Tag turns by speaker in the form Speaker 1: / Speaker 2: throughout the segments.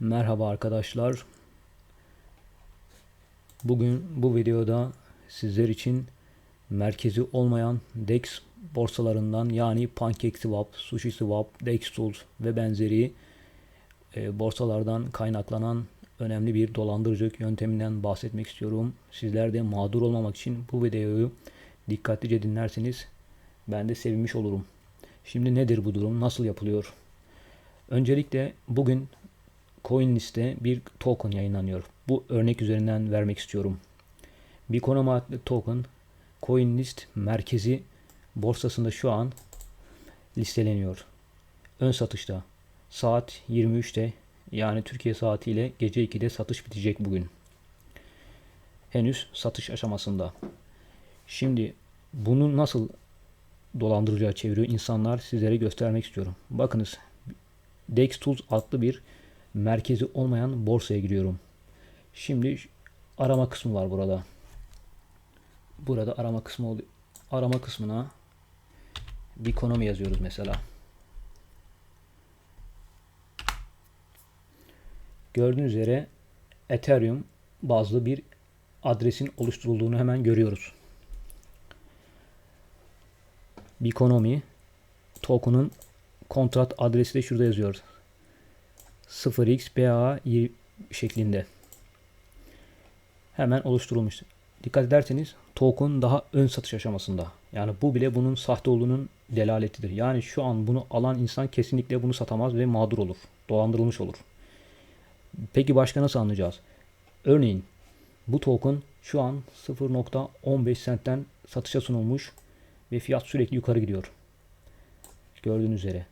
Speaker 1: Merhaba arkadaşlar. Bugün bu videoda sizler için merkezi olmayan DEX borsalarından yani PancakeSwap, SushiSwap, DexTools ve benzeri e, borsalardan kaynaklanan önemli bir dolandırıcılık yönteminden bahsetmek istiyorum. Sizler de mağdur olmamak için bu videoyu dikkatlice dinlerseniz ben de sevinmiş olurum. Şimdi nedir bu durum? Nasıl yapılıyor? Öncelikle bugün CoinList'te bir token yayınlanıyor. Bu örnek üzerinden vermek istiyorum. Bikonom adlı token CoinList merkezi borsasında şu an listeleniyor. Ön satışta saat 23'te yani Türkiye saatiyle gece 2'de satış bitecek bugün. Henüz satış aşamasında. Şimdi bunu nasıl dolandırıcıya çeviriyor insanlar sizlere göstermek istiyorum. Bakınız DexTools adlı bir merkezi olmayan borsaya giriyorum. Şimdi arama kısmı var burada. Burada arama kısmı. Arama kısmına Bikonomi yazıyoruz mesela. Gördüğünüz üzere Ethereum bazlı bir adresin oluşturulduğunu hemen görüyoruz. Bikonomi token'ın kontrat adresi de şurada yazıyor. 0xBA şeklinde. Hemen oluşturulmuş. Dikkat ederseniz token daha ön satış aşamasında. Yani bu bile bunun sahte olduğunun delaletidir. Yani şu an bunu alan insan kesinlikle bunu satamaz ve mağdur olur. Dolandırılmış olur. Peki başka nasıl anlayacağız? Örneğin bu token şu an 0.15 centten satışa sunulmuş ve fiyat sürekli yukarı gidiyor. Gördüğünüz üzere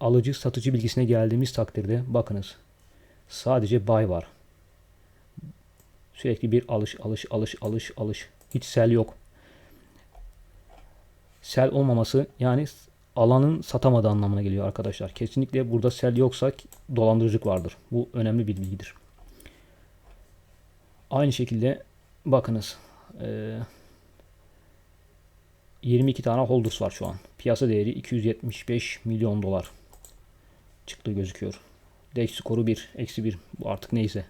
Speaker 1: alıcı satıcı bilgisine geldiğimiz takdirde bakınız sadece buy var. Sürekli bir alış alış alış alış alış. Hiç sell yok. Sell olmaması yani alanın satamadığı anlamına geliyor arkadaşlar. Kesinlikle burada sell yoksa dolandırıcılık vardır. Bu önemli bir bilgidir. Aynı şekilde bakınız 22 tane holders var şu an. Piyasa değeri 275 milyon dolar çıktı gözüküyor. Dex skoru 1, eksi 1 bu artık neyse.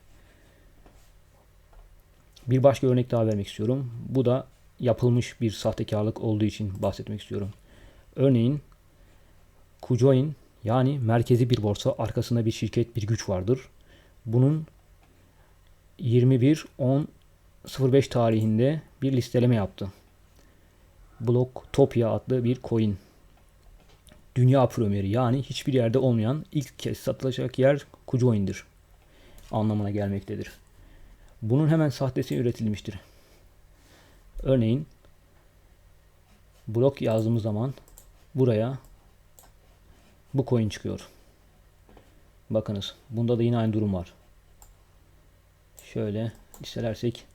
Speaker 1: Bir başka örnek daha vermek istiyorum. Bu da yapılmış bir sahtekarlık olduğu için bahsetmek istiyorum. Örneğin Kujoin yani merkezi bir borsa arkasında bir şirket bir güç vardır. Bunun 21 10 05 tarihinde bir listeleme yaptı. Blocktopia adlı bir coin dünya premieri yani hiçbir yerde olmayan ilk kez satılacak yer Kucoin'dir anlamına gelmektedir. Bunun hemen sahtesi üretilmiştir. Örneğin blok yazdığımız zaman buraya bu coin çıkıyor. Bakınız bunda da yine aynı durum var. Şöyle listelersek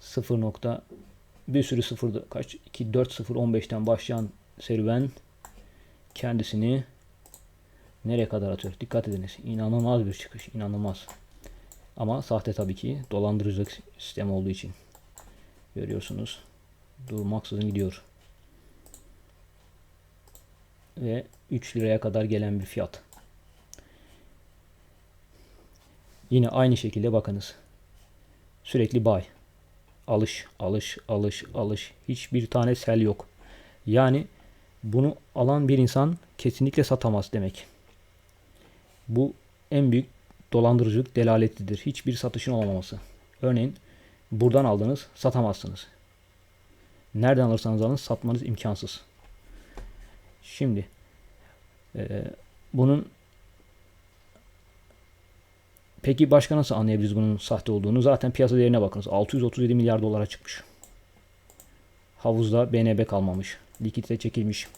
Speaker 1: 0 nokta bir sürü sıfırda kaç 2 4 0 15'ten başlayan serüven kendisini nereye kadar atıyor? Dikkat ediniz. İnanılmaz bir çıkış. inanılmaz. Ama sahte tabii ki. Dolandırıcılık sistem olduğu için. Görüyorsunuz. Durmaksızın gidiyor. Ve 3 liraya kadar gelen bir fiyat. Yine aynı şekilde bakınız. Sürekli buy. Alış, alış, alış, alış. Hiçbir tane sell yok. Yani bunu alan bir insan kesinlikle satamaz demek. Bu en büyük dolandırıcılık delaletidir. Hiçbir satışın olmaması. Örneğin buradan aldınız satamazsınız. Nereden alırsanız alın satmanız imkansız. Şimdi e, bunun peki başka nasıl anlayabiliriz bunun sahte olduğunu? Zaten piyasa değerine bakınız. 637 milyar dolara çıkmış. Havuzda BNB kalmamış likite çekilmiş.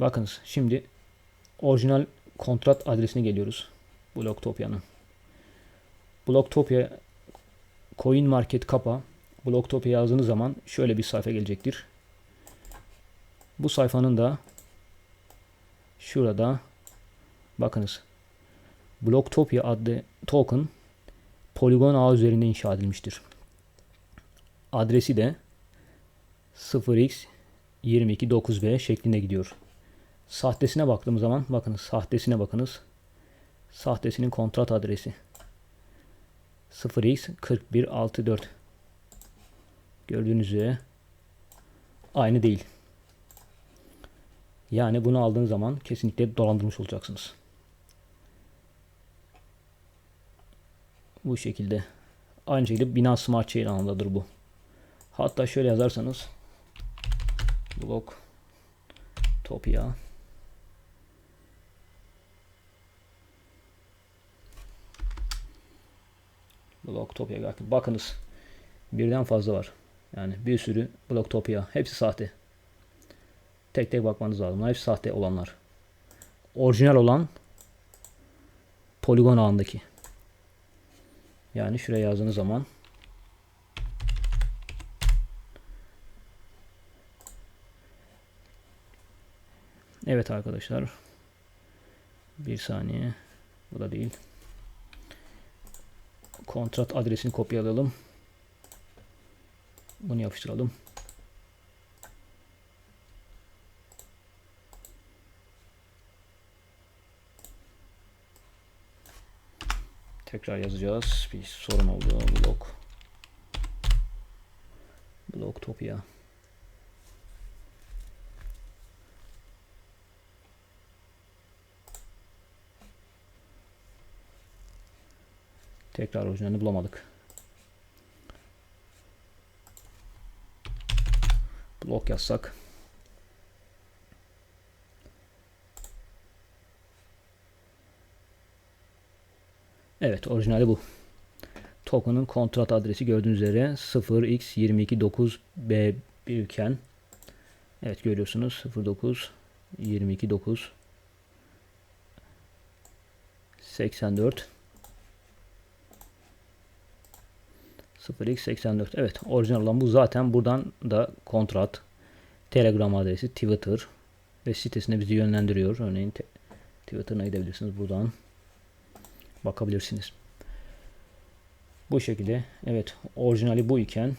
Speaker 1: Bakınız şimdi orijinal kontrat adresine geliyoruz. Blocktopia'nın. Blocktopia Coin Market Kapa Blocktopia yazdığınız zaman şöyle bir sayfa gelecektir. Bu sayfanın da şurada bakınız Blocktopia adlı token Polygon ağ üzerinde inşa edilmiştir. Adresi de 0x 22 9b şeklinde gidiyor. Sahtesine baktığımız zaman bakınız sahtesine bakınız. Sahtesinin kontrat adresi 0x4164 Gördüğünüz üzere aynı değil. Yani bunu aldığınız zaman kesinlikle dolandırmış olacaksınız. Bu şekilde. Aynı şekilde Binance Smart Chain ağındadır bu. Hatta şöyle yazarsanız blok Topia Bloktopia bakınız birden fazla var. Yani bir sürü Bloktopia hepsi sahte. Tek tek bakmanız lazım. Hepsi sahte olanlar. Orijinal olan poligon ağındaki. Yani şuraya yazdığınız zaman Evet arkadaşlar. Bir saniye. Bu da değil. Kontrat adresini kopyalayalım. Bunu yapıştıralım. Tekrar yazacağız. Bir sorun oldu. Blok. Bloktopia. Tekrar orijinalini bulamadık. Blok yazsak. Evet orijinali bu. Token'ın kontrat adresi gördüğünüz üzere 0x229b iken Evet görüyorsunuz 09 229 84 0x84 evet orijinal olan bu. Zaten buradan da kontrat telegram adresi twitter ve sitesine bizi yönlendiriyor. Örneğin twitter'ına gidebilirsiniz buradan. Bakabilirsiniz. Bu şekilde. Evet orijinali bu iken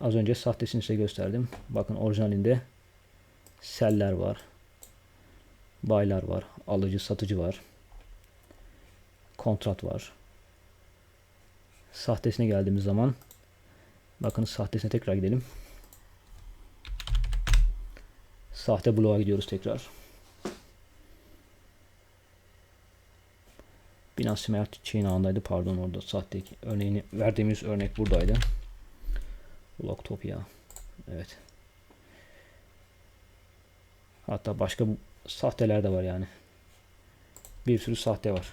Speaker 1: az önce sahtesini size gösterdim. Bakın orijinalinde seller var baylar var alıcı satıcı var kontrat var sahtesine geldiğimiz zaman bakın sahtesine tekrar gidelim. Sahte bloğa gidiyoruz tekrar. Binance Smart Chain ağındaydı. Pardon orada sahte örneğini verdiğimiz örnek buradaydı. Blocktopia. Evet. Hatta başka sahteler de var yani. Bir sürü sahte var.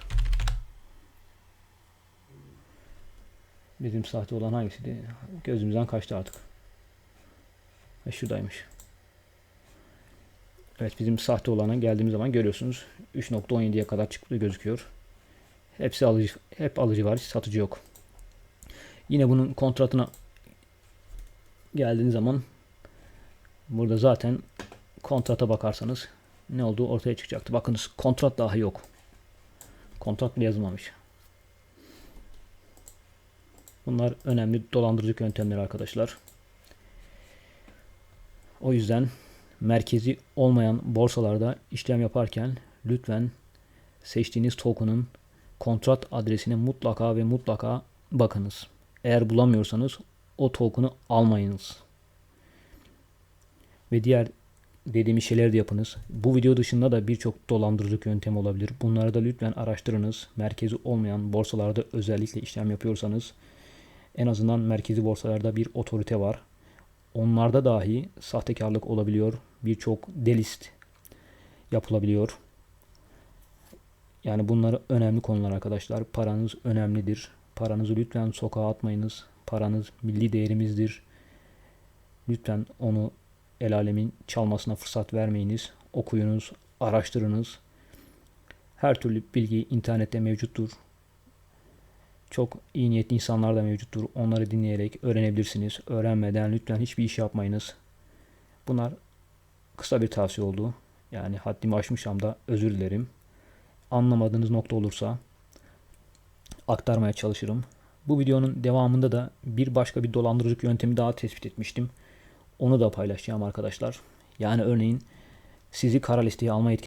Speaker 1: Bizim sahte olan hangisiydi? Gözümüzden kaçtı artık. Ve şuradaymış. Evet bizim sahte olana geldiğimiz zaman görüyorsunuz 3.17'ye kadar çıktı gözüküyor. Hepsi alıcı, hep alıcı var, satıcı yok. Yine bunun kontratına geldiğiniz zaman burada zaten kontrata bakarsanız ne olduğu ortaya çıkacaktı. Bakınız kontrat dahi yok. Kontrat bile yazılmamış. Bunlar önemli dolandırıcılık yöntemleri arkadaşlar. O yüzden merkezi olmayan borsalarda işlem yaparken lütfen seçtiğiniz token'ın kontrat adresine mutlaka ve mutlaka bakınız. Eğer bulamıyorsanız o token'ı almayınız. Ve diğer dediğim şeyleri de yapınız. Bu video dışında da birçok dolandırıcılık yöntemi olabilir. Bunları da lütfen araştırınız. Merkezi olmayan borsalarda özellikle işlem yapıyorsanız en azından merkezi borsalarda bir otorite var. Onlarda dahi sahtekarlık olabiliyor. Birçok delist yapılabiliyor. Yani bunlar önemli konular arkadaşlar. Paranız önemlidir. Paranızı lütfen sokağa atmayınız. Paranız milli değerimizdir. Lütfen onu el alemin çalmasına fırsat vermeyiniz. Okuyunuz, araştırınız. Her türlü bilgi internette mevcuttur. Çok iyi niyetli insanlar da mevcuttur. Onları dinleyerek öğrenebilirsiniz. Öğrenmeden lütfen hiçbir iş yapmayınız. Bunlar kısa bir tavsiye oldu. Yani haddimi aşmışam da özür dilerim. Anlamadığınız nokta olursa aktarmaya çalışırım. Bu videonun devamında da bir başka bir dolandırıcılık yöntemi daha tespit etmiştim. Onu da paylaşacağım arkadaşlar. Yani örneğin sizi kara listeye alma